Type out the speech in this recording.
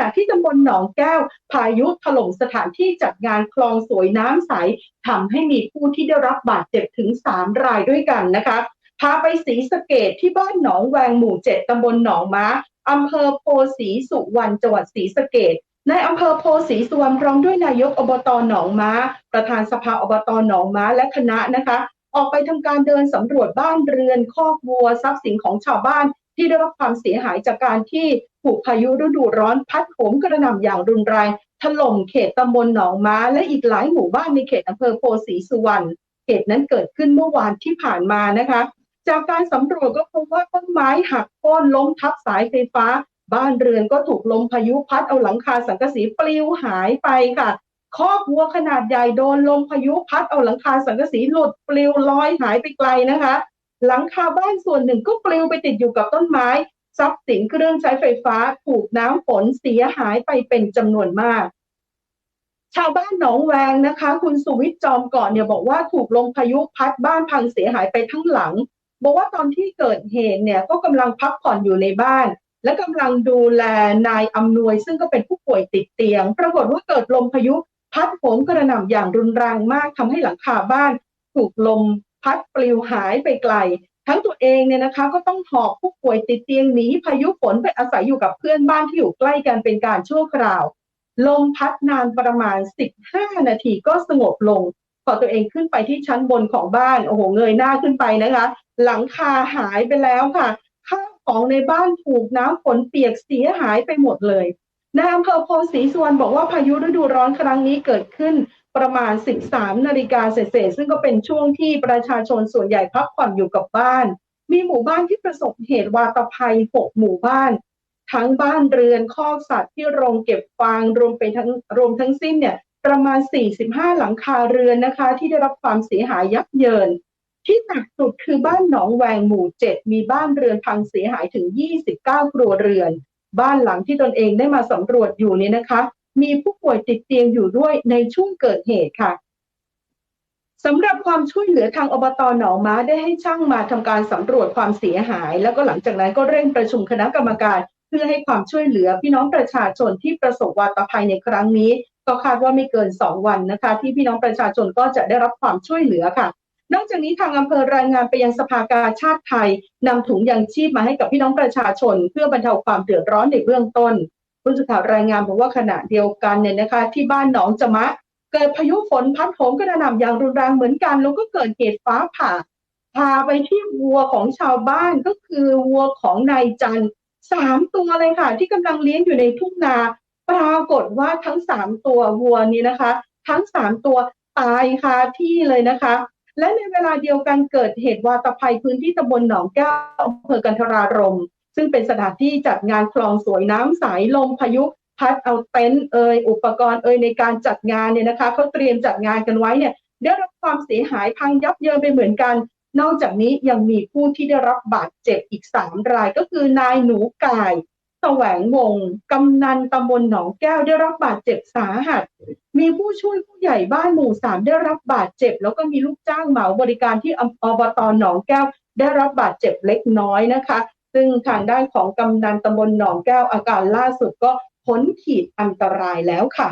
ณะที่ตำบลหนองแก้ว พายุถล่มสถานที่จัดงานคลองสวยน้ำใสทำให้มีผู้ที่ได้รับบาดเจ็บถึง 3 รายด้วยกันนะคะพาไปสีสะเกดที่บ้านหนองแวงหมู่เจ็ดตำบลหนองม้าอำเภอโพสีสุวรรณจังหวัดศรีสะเกดในอำเภอโพสีสุวรรณพร้อมด้วยนายกอบตหนองม้า ประธานสภาอบตหนองม้าและคณะนะคะ ออกไปทำการเดินสำรวจบ้านเรือนคอกวัวทรัพย์สินของชาวบ้าน ที่ได้รับความเสียหายจากการที่ถูกพายุฤดูร้อนพัดโหมกระหน่ำอย่างรุนแรงถล่มเขตตำบลหนองม้า และอีกหลายหมู่บ้านในเขตอำเภอโพสีสุวรรณเหตุนั้นเกิดขึ้นเมื่อวานที่ผ่านมานะคะ จากการสำรวจก็พบว่าต้นไม้หักโค่นล้มทับสายไฟฟ้า บ้านเรือนก็ถูกลมพายุพัดเอาหลังคาสังกะสีปลิวหายไปค่ะคอกวัวขนาดใหญ่โดนลมพายุพัดเอาหลังคาสังกะสีหลุดปลิวลอยหายไปไกลนะคะ หลังคาบ้านส่วนหนึ่งก็ปลิวไปติดอยู่กับต้นไม้ ทรัพย์สินเครื่องใช้ไฟฟ้าถูกน้ำฝนเสียหายไปเป็นจำนวนมาก ชาวบ้านหนองแวงนะคะ คุณสุวิทย์จอมก่อนเนี่ยบอกว่าถูกลมพายุพัดบ้านพังเสียหายไปทั้งหลัง บอกว่าตอนที่เกิดเหตุเนี่ยก็กำลังพักผ่อนอยู่ในบ้าน และกำลังดูแลนายอำนวย ซึ่งก็เป็นผู้ป่วยติดเตียง ปรากฏว่าเกิดลมพายุพัดโหมกระหน่ำอย่างรุนแรงมากทำให้หลังคาบ้านถูกลม พัดปลิวหายไปไกล ทั้งตัวเองเนี่ยนะคะ ก็ต้องหอบผู้ป่วยติดเตียงหนีพายุฝนไปอาศัยอยู่กับเพื่อนบ้านที่อยู่ใกล้กันเป็นการชั่วคราว ลมพัดนานประมาณ 15 นาทีก็สงบลง พอตัวเองขึ้นไปที่ชั้นบนของบ้านโอ้โหเงยหน้าขึ้นไปนะคะ หลังคาหายไปแล้วค่ะข้าวของในบ้านถูกน้ำฝนเปียกเสียหายไปหมดเลยนายอำเภอโพสีสวนบอกว่าพายุฤดูร้อนครั้งนี้เกิดขึ้น ประมาณ 13 นาฬิกาเศษซึ่งก็เป็นช่วงที่ประชาชนส่วนใหญ่พักผ่อนอยู่กับบ้าน มีหมู่บ้านที่ประสบเหตุวาตภัย 6 หมู่บ้าน ทั้งบ้านเรือนคอกสัตว์ที่โรงเก็บฟางรวมไปทั้งรวมทั้งสิ้นเนี่ยประมาณ 45 หลังคาเรือนนะคะ ที่ได้รับความเสียหายยับเยิน ที่หนักสุดคือบ้านหนองแวงหมู่ 7 มีบ้านเรือนพังเสียหายถึง 29 ครัวเรือน บ้านหลังที่ตนเองได้มาสำรวจอยู่นี่นะคะ มีผู้ป่วยติดเตียงอยู่ด้วยในช่วงเกิดเหตุค่ะสำหรับความช่วยเหลือทางอบตหนองม้าได้ให้ช่างมาทำการสำรวจความเสียหาย แล้วก็หลังจากนั้นก็เร่งประชุมคณะกรรมการเพื่อให้ความช่วยเหลือพี่น้องประชาชนที่ประสบวาตภัยในครั้งนี้ ก็คาดว่าไม่เกิน 2 วันนะคะ ที่พี่น้องประชาชนก็จะได้รับความช่วยเหลือค่ะ นอกจากนี้ทางอำเภอรายงานไปยังสภากาชาติไทยนำถุงยางชีพมาให้กับพี่น้องประชาชน เพื่อบรรเทาความเดือดร้อนในเบื้องต้น ผู้สื่อข่าวรายงานบอกว่าขณะเดียวกันเนี่ยนะคะที่บ้านหนองจมะ เกิดพายุฝนพัดโหมกระหน่ำอย่างรุนแรงเหมือนกัน แล้วก็เกิดเหตุฟ้าผ่า พาไปที่วัวของชาวบ้านก็คือวัวของนายจันสามตัวเลยค่ะ ที่กำลังเลี้ยงอยู่ในทุ่งนา ปรากฏว่าทั้งสามตัววัวนี้นะคะ ทั้งสามตัวตายคาที่เลยนะคะ และในเวลาเดียวกันเกิดเหตุวาตภัยพื้นที่ตำบลหนองแก้วอำเภอกันทรารม ซึ่งเป็นสถานที่จัดงานคลองสวยน้ำใสลมพายุพัดเอาเต็นท์เอ่ยอุปกรณ์เอ่ยในการจัดงานเนี่ยนะคะเขาเตรียมจัดงานกันไว้เนี่ยได้รับความเสียหายพังยับเยินไปเหมือนกัน นอกจากนี้ยังมีผู้ที่ได้รับบาดเจ็บอีกสามรายก็คือนายหนูกายแสวงวงกำนันตำบลหนองแก้วได้รับบาดเจ็บสาหัส มีผู้ช่วยผู้ใหญ่บ้านหมู่สามได้รับบาดเจ็บ แล้วก็มีลูกจ้างเหมาบริการที่อบตหนองแก้ว ได้รับบาดเจ็บเล็กน้อยนะคะ ซึ่งทางด้านของกำนันตำบลหนองแก้วอาการล่าสุดก็พ้นขีดอันตรายแล้วค่ะ